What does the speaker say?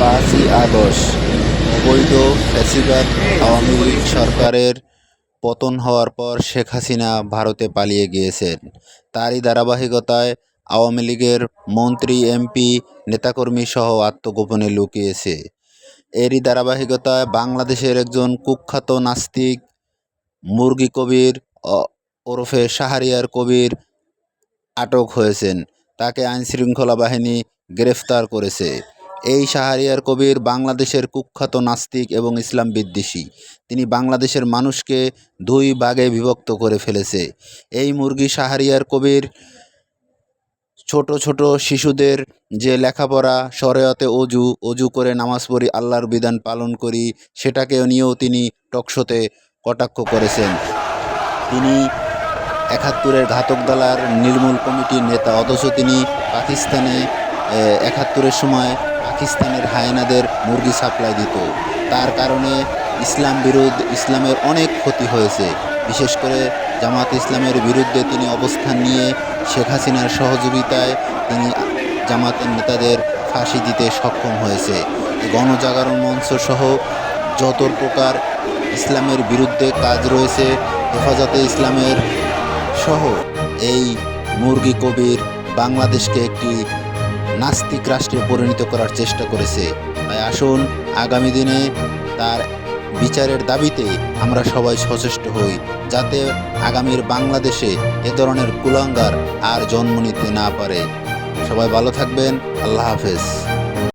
পাঁচই আগস্ট অবৈধ ফ্যাসিবাদ আওয়ামী লীগ সরকারের পতন হওয়ার পর শেখ হাসিনা ভারতে পালিয়ে গিয়েছেন। তারই ধারাবাহিকতায় আওয়ামী লীগের মন্ত্রী, এমপি, নেতাকর্মী সহ আত্মগোপনে লুকিয়েছে। এরই ধারাবাহিকতায় বাংলাদেশের একজন কুখ্যাত নাস্তিক, মুরগি কবির ওরফে শাহরিয়ার কবির আটক হয়েছেন। তাকে আইনশৃঙ্খলা বাহিনী গ্রেফতার করেছে। এই শাহরিয়ার কবির বাংলাদেশের কুখ্যাত নাস্তিক এবং ইসলাম বিদ্বেষী। তিনি বাংলাদেশের মানুষকে দুই ভাগে বিভক্ত করে ফেলেছে। এই মুরগি শাহরিয়ার কবির ছোট ছোট শিশুদের যে লেখাপড়া, শরেয়তে অজু অজু করে নামাজ পড়ি, আল্লাহর বিধান পালন করি সেটাকে নিয়েও তিনি টকশোতে কটাক্ষ করেছেন। তিনি একাত্তরের ঘাতক দলার নির্মূল কমিটির নেতা, অথচ তিনি পাকিস্তানে একাত্তরের সময় পাকিস্তানের হায়নাদের মুরগি সাপ্লাই দিত। তার কারণে ইসলাম বিরোধ ইসলামের অনেক ক্ষতি হয়েছে। বিশেষ করে জামাত ইসলামের বিরুদ্ধে তিনি অবস্থান নিয়ে শেখ হাসিনার সহযোগিতায় তিনি জামাতের নেতাদের ফাঁসি দিতে সক্ষম হয়েছে। গণজাগরণ মঞ্চ সহ যত প্রকার ইসলামের বিরুদ্ধে কাজ রয়েছে, হেফাজতে ইসলামের সহ এই মুরগি কবির বাংলাদেশকে একটি নাস্তিক রাষ্ট্রে পরিণত করার চেষ্টা করেছে। তাই আসুন, আগামী দিনে তার বিচারের দাবিতে আমরা সবাই সচেষ্ট হই, যাতে আগামীর বাংলাদেশে এ ধরনের কুলাঙ্গার আর জন্ম নিতে না পারে। সবাই ভালো থাকবেন, আল্লাহ হাফেজ।